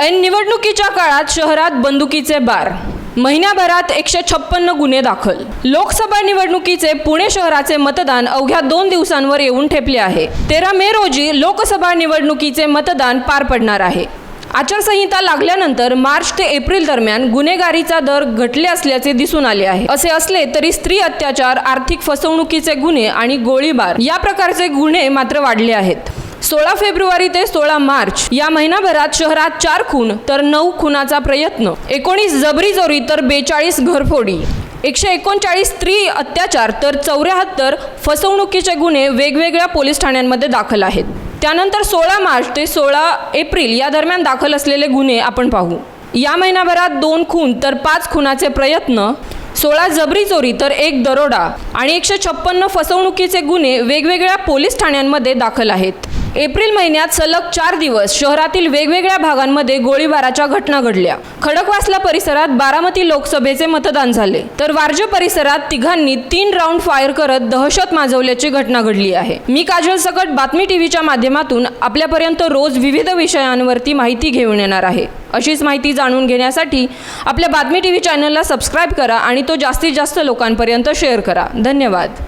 ऐन निवडणुकीच्या काळात शहरात बंदुकीचे बार. महिन्याभरात एकशे छप्पन्न गुन्हे दाखल. लोकसभा निवडणुकीचे पुणे शहराचे मतदान अवघ्या दोन दिवसांवर येऊन ठेपले आहे. तेरा मे रोजी लोकसभा निवडणुकीचे मतदान पार पडणार आहे. आचारसंहिता लागल्यानंतर मार्च ते एप्रिल दरम्यान गुन्हेगारीचा दर घटले असल्याचे दिसून आले आहे. असे असले तरी स्त्री अत्याचार आर्थिक फसवणुकीचे गुन्हे आणि गोळीबार या प्रकारचे गुन्हे मात्र वाढले आहेत. सोळा फेब्रुवारी ते सोळा मार्च या महिनाभरात शहरात चार खून तर नऊ खुनाचा प्रयत्न. एकोणीस जबरी जोरी तर बेचाळीस घरफोडी. एकशे एकोणचाळीस स्त्री अत्याचार तर चौऱ्याहत्तर फसवणुकीचे गुन्हे वेगवेगळ्या पोलीस ठाण्यांमध्ये दाखल आहेत. त्यानंतर सोळा मार्च ते सोळा एप्रिल या दरम्यान दाखल असलेले गुन्हे आपण पाहू. या महिनाभरात दोन खून तर पाच खुनाचे प्रयत्न सोळा जबरी चोरी तर एक दरोडा आणि एकशे छप्पन्न फसवणुकीचे गुन्हे वेगवेगळ्या पोलीस ठाण्यांमध्ये दाखल आहेत. एप्रिल महिन्यात सलग चार दिवस शहरातील वेगवेगळ्या भागांमध्ये गोळीबाराच्या घटना घडल्या. खडकवासला परिसरात बारामती लोकसभेचे मतदान झाले. तर वारजे परिसरात तिघांनी तीन राऊंड फायर करत दहशत माजवल्याची घटना घडली आहे. मी काजल सकट बातमी टीव्हीच्या माध्यमातून आपल्यापर्यंत रोज विविध विषयांवरती माहिती घेऊन येणार आहे. अशीच माहिती जाणून घेण्यासाठी आपल्या बातमी टी व्ही चॅनलला सबस्क्राईब करा आणि तो जास्तीत जास्त लोकांपर्यंत शेअर करा. धन्यवाद.